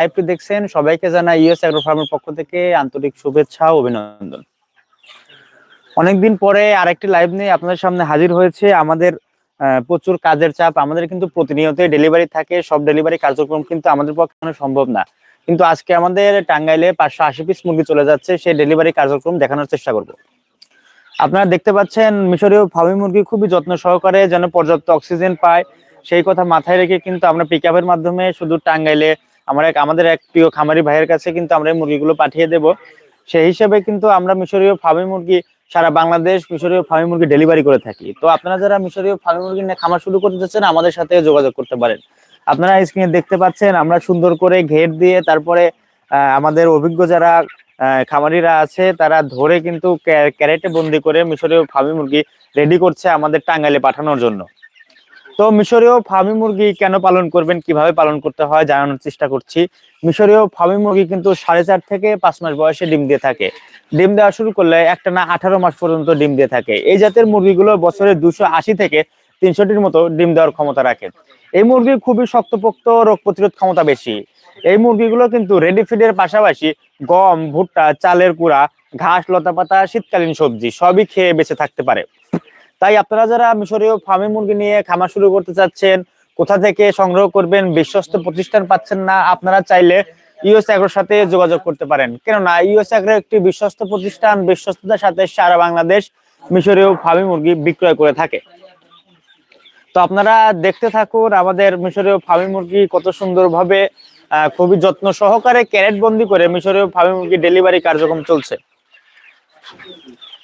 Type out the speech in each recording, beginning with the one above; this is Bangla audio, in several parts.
লাইভটি দেখছেন, সবাইকে জানাই ইউএস অ্যাগ্রো ফার্মের পক্ষ থেকে আন্তরিক শুভেচ্ছা অভিনন্দন। অনেকদিন পরে আরেকটি লাইভ নিয়ে আপনাদের সামনে হাজির হয়েছে। আমাদের প্রচুর কাজের চাপ, আমাদের কিন্তু প্রতিনিয়তই ডেলিভারি থাকে, সব ডেলিভারি কার্যক্রম কিন্তু আমাদের পক্ষে সম্ভব না। কিন্তু আজকে আমাদের টাঙ্গাইলে পাঁচশো আশি পিস মুরগি চলে যাচ্ছে, সেই ডেলিভারি কার্যক্রম দেখানোর চেষ্টা করব। আপনারা দেখতে পাচ্ছেন, মিশরীয় ফার্মি মুরগি খুবই যত্ন সহকারে যেন পর্যাপ্ত অক্সিজেন পায়। সেই কথা মাথায় রেখে কিন্তু আমরা পিক মাধ্যমে শুধু টাঙ্গাইলে আমার এক আমাদের এক প্রিয় খামারি ভাইয়ের কাছে কিন্তু আমরা এই মুরগিগুলো পাঠিয়ে দেব। সেই হিসেবে কিন্তু আমরা মিশরীয় ফার্মি মুরগি সারা বাংলাদেশ মিশরীয় ফার্মি মুরগি ডেলিভারি করে থাকি। তো আপনারা যারা মিশরীয় ফার্মি মুরগি নিয়ে খামার শুরু করতে চাচ্ছেন, আমাদের সাথে যোগাযোগ করতে পারেন। আপনারা স্ক্রিনে দেখতে পাচ্ছেন, আমরা সুন্দর করে ঘের দিয়ে তারপরে আমাদের অভিজ্ঞ যারা খামারিরা আছে, তারা ধরে কিন্তু ক্যারেটে বন্দি করে মিশরীয় ফার্মি মুরগি রেডি করছে আমাদের টাঙ্গাইলে পাঠানোর জন্য। তো মিশরীয় ফার্মি মুরগি কেন পালন করবেন, কীভাবে পালন করতে হয় জানানোর চেষ্টা করছি। মিশরীয় ফার্মি মুরগি কিন্তু সাড়ে চার থেকে পাঁচ মাস বয়সে ডিম দিয়ে থাকে। ডিম দেওয়া শুরু করলে একটা না আঠারো মাস পর্যন্ত ডিম দিয়ে থাকে। এই জাতের মুরগিগুলো বছরে দুশো আশি থেকে তিনশোটির মতো ডিম দেওয়ার ক্ষমতা রাখে। এই মুরগি খুবই শক্তপোক্ত রোগ প্রতিরোধ ক্ষমতা বেশি। এই মুরগিগুলো কিন্তু রেডি ফিডের পাশাপাশি গম, ভুট্টা, চালের কুড়া ঘাস লতা পাতা শীতকালীন সবজি সবই খেয়ে বেঁচে থাকতে পারে। তাই আপনারা যারা মিশরীয় ফার্মি মুরগি নিয়ে খামার শুরু করতে চাচ্ছেন, কোথা থেকে সংগ্রহ করবেন, বিশ্বস্ত প্রতিষ্ঠান পাচ্ছেন না, আপনারা চাইলে ইউএস অ্যাগ্রোর সাথে যোগাযোগ করতে পারেন। কেননা ইউএস অ্যাগ্রো একটি বিশ্বস্ত প্রতিষ্ঠান, বিশ্বস্ততার সাথে সারা বাংলাদেশ মিশরীয় ফার্মি মুরগি বিক্রয় করে থাকে। তো আপনারা দেখতে থাকুন আমাদের মিশরীয় ফার্মি মুরগি কত সুন্দরভাবে খুবই যত্ন সহকারে ক্যারেট বন্দি করে মিশরীয় ফার্মি মুরগি ডেলিভারি কার্যক্রম চলছে।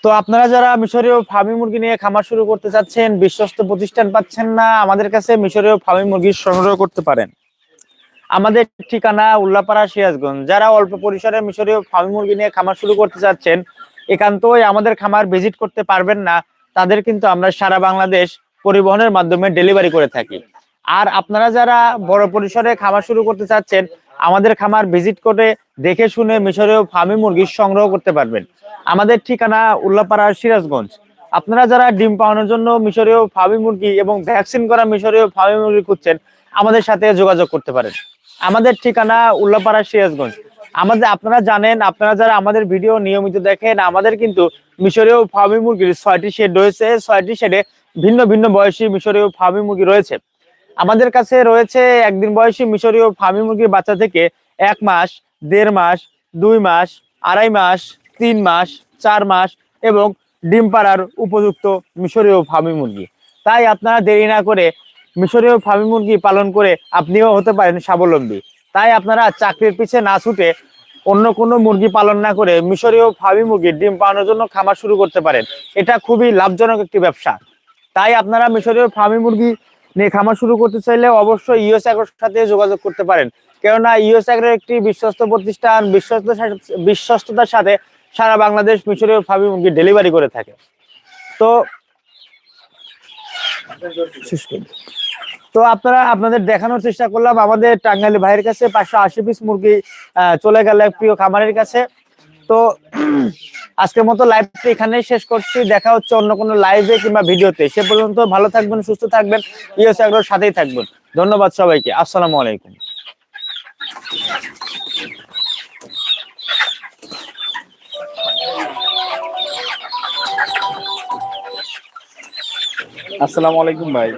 তো আপনারা যারা মিশরীয় ফার্মি মুরগি নিয়ে খামার শুরু করতে চাচ্ছেন, বিশ্বস্ত প্রতিষ্ঠান পাচ্ছেন না, আমাদের কাছে মিশরীয় ফার্মি মুরগি সংগ্রহ করতে পারেন। আমাদের ঠিকানা উল্লাপাড়া সিরাজগঞ্জ। যারা অল্প পরিসরে মিশরীয় ফার্মি মুরগি নিয়ে খামার শুরু করতে চাচ্ছেন, একান্তই আমাদের খামার ভিজিট করতে পারবেন না। তাদের কিন্তু আমরা সারা বাংলাদেশ পরিবহনের মাধ্যমে ডেলিভারি করে থাকি। আর আপনারা যারা বড় পরিসরে খামার শুরু করতে চাচ্ছেন আমাদের খামার ভিজিট করে দেখে শুনে মিশরীয় ফার্মি মুরগি সংগ্রহ করতে পারবেন। আমাদের ঠিকানা উল্লাপাড়া, সিরাজগঞ্জ। আপনারা যারা ডিম পাওয়ানোর জন্য মিশরীয় ফার্মি মুরগি এবং ভ্যাকসিন করা মিশরীয় ফার্মি মুরগি খুঁজছেন, আমাদের সাথে যোগাযোগ করতে পারেন। আমাদের ঠিকানা উল্লাপাড়া, সিরাজগঞ্জ। আমাদের, আপনারা জানেন, আপনারা যারা আমাদের ভিডিও নিয়মিত দেখেন, আমাদের কিন্তু মিশরীয় ফার্মি মুরগির ছয়টি শেড রয়েছে। ছয়টি শেডে ভিন্ন ভিন্ন বয়সী মিশরীয় ফার্মি মুরগি রয়েছে। আমাদের কাছে রয়েছে একদিন বয়সী মিশরীয় ফার্মি মুরগির বাচ্চা থেকে এক মাস, দেড় মাস, দুই মাস, আড়াই মাস, তিন মাস, চার মাস এবং ডিম পাড়ার উপযুক্ত মিশরীয় ফার্মি মুরগি। তাই আপনারা দেরি না করে মিশরীয় ফার্মি মুরগি পালন করে আপনিও হতে পারেন স্বাবলম্বী। তাই আপনারা চাকরির পিছে না ছুটে অন্য কোনো মুরগি পালন না করে মিশরীয় ফার্মি মুরগির ডিম পাওয়ানোর জন্য খামার শুরু করতে পারেন। এটা খুবই লাভজনক একটি ব্যবসা। তাই আপনারা মিশরীয় ফার্মি মুরগি নিয়ে খামার শুরু করতে চাইলে অবশ্যই ইউএস অ্যাগ্রোর সাথে যোগাযোগ করতে পারেন। কেননা ইউএস অ্যাগ্রো একটি বিশ্বস্ত প্রতিষ্ঠান বিশ্বস্ততার সাথে- বিশ্বস্ততার সাথে সারা বাংলাদেশ মিশরীয় ফার্মি মুরগি ডেলিভারি করে থাকে। তো তো আপনারা, আপনাদের দেখানোর চেষ্টা করলাম, আমাদের টাঙ্গাইলি ভাইয়ের কাছে পাঁচশো আশি পিস মুরগি চলে গেল প্রিয় খামারের কাছে। তো আজকের মতো লাইভটা এখানেই শেষ করছি। দেখা হচ্ছে অন্য কোনো লাইভে কিংবা ভিডিওতে সে পর্যন্ত ভালো থাকবেন সুস্থ থাকবেন ইউএস আগ্রহ সাথেই থাকবেন। ধন্যবাদ সবাইকে। আসসালামু আলাইকুম। আসসালামু আলাইকুম ভাই।